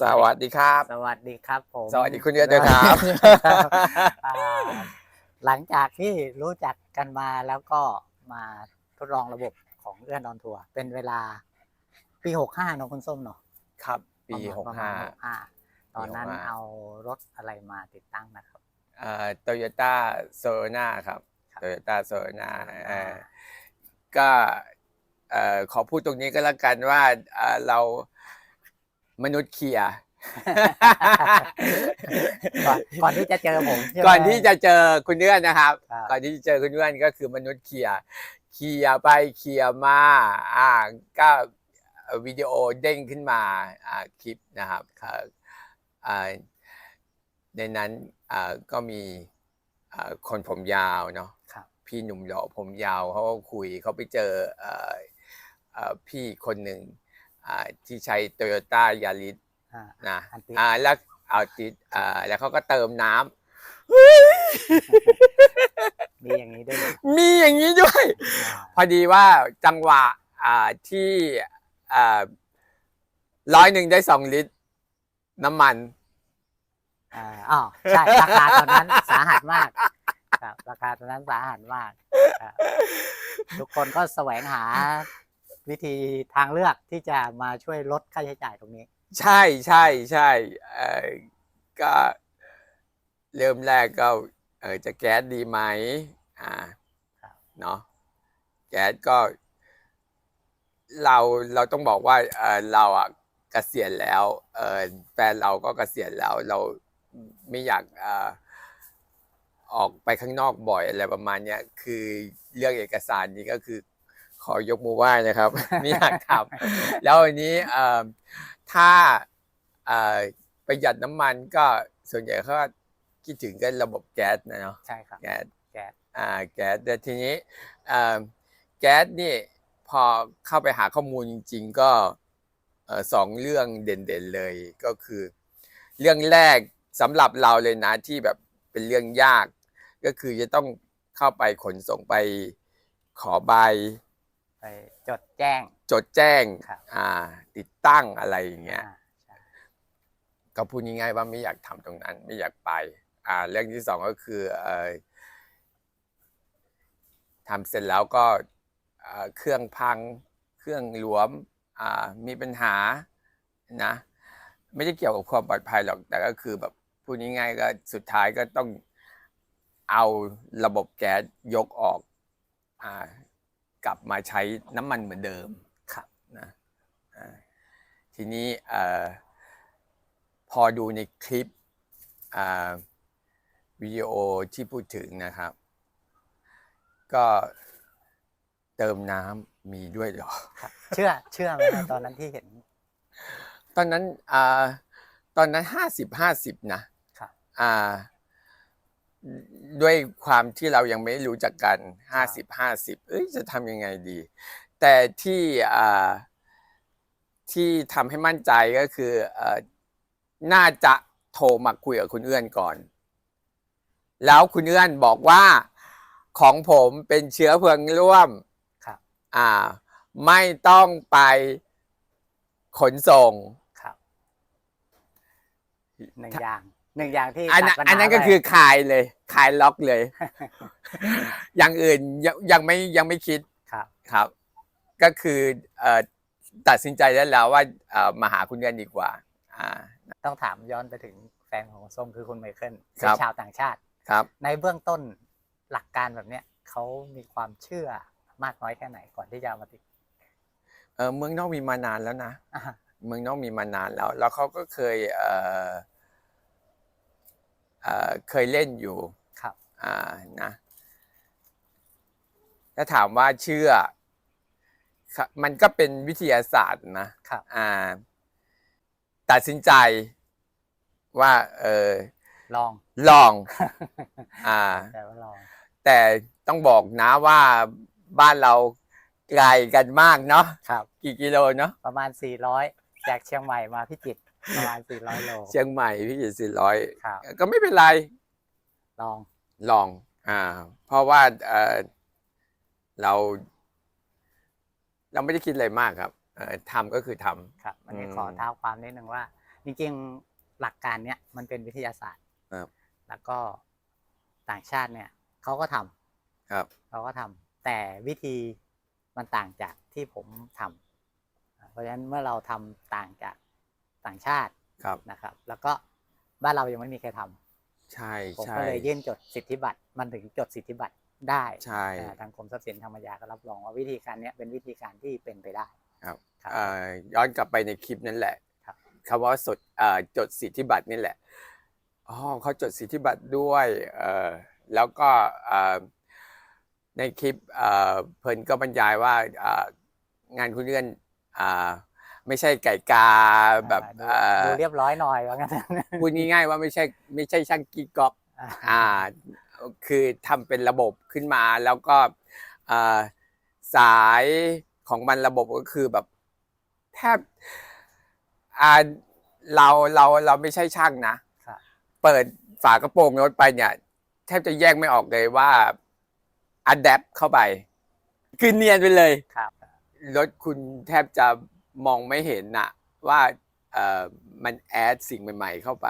สวัสดีครับ สวัสดีครับผมสวัสดีคุณเดือนด้วยครับ อ่าหลังจากที่รู้จักกันมาแล้วก็มาทดลองระบบของเอื้อนออนทัวร์เป็นเวลาปีหกห้าเนอะคุณส้มเนาะครับ ปีประหกมาณห้า65ตอนนั้นปี65 เอารถอะไรมาติดตั้งนะครับเอ่อโตโยต้าโซนาครับครับ โตโยต้าโซนาเอ่อก็เอ่อขอพูดตรงนี้ก็แล้วกันว่าเอ่อเรา มนุษย์เคียร์ ก่อนก่อนที่จะเจอผมใช่ไหม ก่อนที่จะเจอคุณเนื่อนนะครับ ครับ ก่อนที่จะเจอคุณเนื่อนก็คือมนุษย์เคียร์เคียร์ไปเคียร์มาอ่าก็วิดีโอเด้งขึ้นมาอ่าคลิปนะครับอ่าอ่าในนั้นอ่าก็มีอ่าคนผมยาวเนาะครับ พี่หนุ่มหล่อผมยาวเขาก็คุยเขาไปเจอเอ่อเอ่อพี่คนหนึ่ง อ่าที่ใช้โตโยต้ายาริสอ่า นะอันติ อ่าแล้วเอาติดอ่าแล้วเขาก็เติมน้ำมีอย่างนี้ด้วยเหรอมีอย่างนี้ด้วย อ่าพอดีว่าจังหวะอ่าที่อ่าร้อยหนึ่งได้สองลิตร น้ำมัน อ่าอ๋อใช่ราคาตอนนั้นสาหัสมากครับราคาตอนนั้นสาหัสมากครับทุกคนก็แสวงหา วิธีทางเลือกที่จะมาช่วยลดค่าใช้จ่ายตรงนี้ ใช่ใช่ใช่เออก็เริ่มแรกก็เออจะแก๊สดีไหมอ่าเนาะแก๊สก็เราเราต้องบอกว่าเออเราอะเกษียณแล้วเออแฟนเราก็เกษียณแล้วเราไม่อยากเออออกไปข้างนอกบ่อยอะไรประมาณเนี้ยคือเรื่องเอกสารนี้ก็คือ ขอยกมือไหว้นะครับ ไม่อยากทำแล้วอันนี้เอ่อถ้าเอ่อประหยัดน้ำมันก็ส่วนใหญ่เขาก็คิดถึงกันระบบแก๊สนะเนาะใช่ครับแก๊สแก๊สอ่าแก๊สแต่ทีนี้เอ่อแก๊สนี่พอเข้าไปหาข้อมูลจริง ๆ ก็เอ่อสองเรื่องเด่นๆเลยก็คือ เรื่องแรกสำหรับเราเลยนะที่แบบเป็นเรื่องยาก ก็คือจะต้องเข้าไปขนส่งไปขอใบ ไปจดแจ้ง จดแจ้งครับ อ่า ติดตั้งอะไรอย่างเงี้ย อ่าใช่ก็พูดง่ายๆว่าไม่อยากทำตรงนั้นไม่อยากไป อ่า เรื่องที่สองก็คือเอ่อทำเสร็จแล้วก็เอ่อเครื่องพัง เครื่องหลวม อ่า มีปัญหานะ ไม่ได้เกี่ยวกับความปลอดภัยหรอก แต่ก็คือแบบพูดง่ายๆก็สุดท้ายก็ต้องเอาระบบแก๊สยกออก อ่า กลับมาใช้น้ำมันเหมือนเดิมครับนะอ่าทีนี้เอ่อพอดูในคลิปอ่าวิดีโอที่พูดถึงนะครับ ก็เติมน้ำมีด้วยเหรอครับเชื่อเชื่อไหมครับตอนนั้นที่เห็น ตอนนั้นอ่าตอนนั้นห้าสิบห้าสิบนะครับอ่า ด้วยความที่เรายังไม่รู้จักกันห้าสิบห้าสิบเอ้ยจะทำยังไงดี แต่ที่อ่าที่ทำให้มั่นใจก็คือเอ่อน่าจะโทรมาคุยกับคุณเอื้อนก่อน แล้วคุณเอื้อนบอกว่าของผมเป็นเชื้อเพลิงร่วมครับ อ่า ไม่ต้องไปขนส่งครับหนึ่งอย่าง หนึ่งอย่างที่อันนั้นตัดปัญหาอันนั้นก็ไปคือคลายเลยคลายล็อกเลย อย่างอื่นยังยังไม่ยังไม่คิดครับ ครับ ก็คือเอ่อตัดสินใจได้แล้วว่าเอ่อมาหาคุณเดือนดีกว่า อ่า ต้องถามย้อนไปถึงแฟนของส้มคือคุณไมเคิลคเป็รันบชาวต่างชาติ ครับ ในเบื้องต้นหลักการแบบเนี้ยเขามีความเชื่อมากน้อยแค่ไหนก่อนที่จะเอามาติดเออเมืองนอกมีมานานแล้วนะ อ่าเมืองนอกมีมานานแล้ว แล้วเขาก็เคยเอ่อ เอ่อเคยเล่นอยู่ครับอ่านะถ้าถามว่าเชื่อครับมันก็เป็นวิทยาศาสตร์นะครับอ่า ตัดสินใจว่า เออลองลอง อ่า แต่ว่าลอง แต่ต้องบอกนะว่าบ้านเราไกลกันมากเนาะครับ กี่กิโลเนาะประมาณ 400 จากเชียงใหม่มาพิจิตร ประมาณ400โล เชียงใหม่พี่จิตสี่ร้อยครับ ก็ไม่เป็นไร ลอง ลอง อ่า เพราะว่าเออเรา เราไม่ได้คิดอะไรมากครับเออทำก็คือทำครับอันนี้อืมขอเท้าความนิดนึงว่า จริงๆหลักการเนี้ยมันเป็นวิทยาศาสตร์ครับแล้วก็ต่างชาติเนี่ยเขาก็ทำครับ เขาก็ทำแต่วิธีมันต่างจากที่ผมทำเพราะฉะนั้นเมื่อเราทำต่างจาก ต่างชาติครับนะครับ แล้วก็บ้านเรายังไม่มีใครทำใช่ผมใช่ก็เลยยื่นจดสิทธิบัตรมันถึงจดสิทธิบัตรได้ใช่อ่าทางกรมทรัพย์สินทางปัญญาก็รับรองว่าวิธีการเนี้ยเป็นวิธีการที่เป็นไปได้ครับครับเอ่อย้อนกลับไปในคลิปนั่นแหละครับคำว่าสดเอ่อจดสิทธิบัตรนี่แหละอ๋อเขาจดสิทธิบัตรด้วยเอ่อแล้วก็เอ่อในคลิปเอ่อเพิ่นก็บรรยายว่าเอ่องานคุณเลื่อนอ่า ไม่ใช่ไก่กาแบบอ่าดูเอ่อดูเรียบร้อยหน่อยว่างั้นพูดง่ายๆว่าไม่ใช่ไม่ใช่ช่างกีก๊อกอ่าคือทำเป็นระบบขึ้นมาแล้วก็อ่าสายของมันระบบก็คือแบบแทบอ่าเราเราเราไม่ใช่ช่างนะครับเปิดฝากระโปรงรถไปเนี่ยแทบจะแยกไม่ออกเลยว่าอัดแอปเข้าไป คือเนียนไปเลยครับรถคุณแทบจะ มองไม่เห็นนะว่ามันแอดสิ่งใหม่ ๆ เข้าไป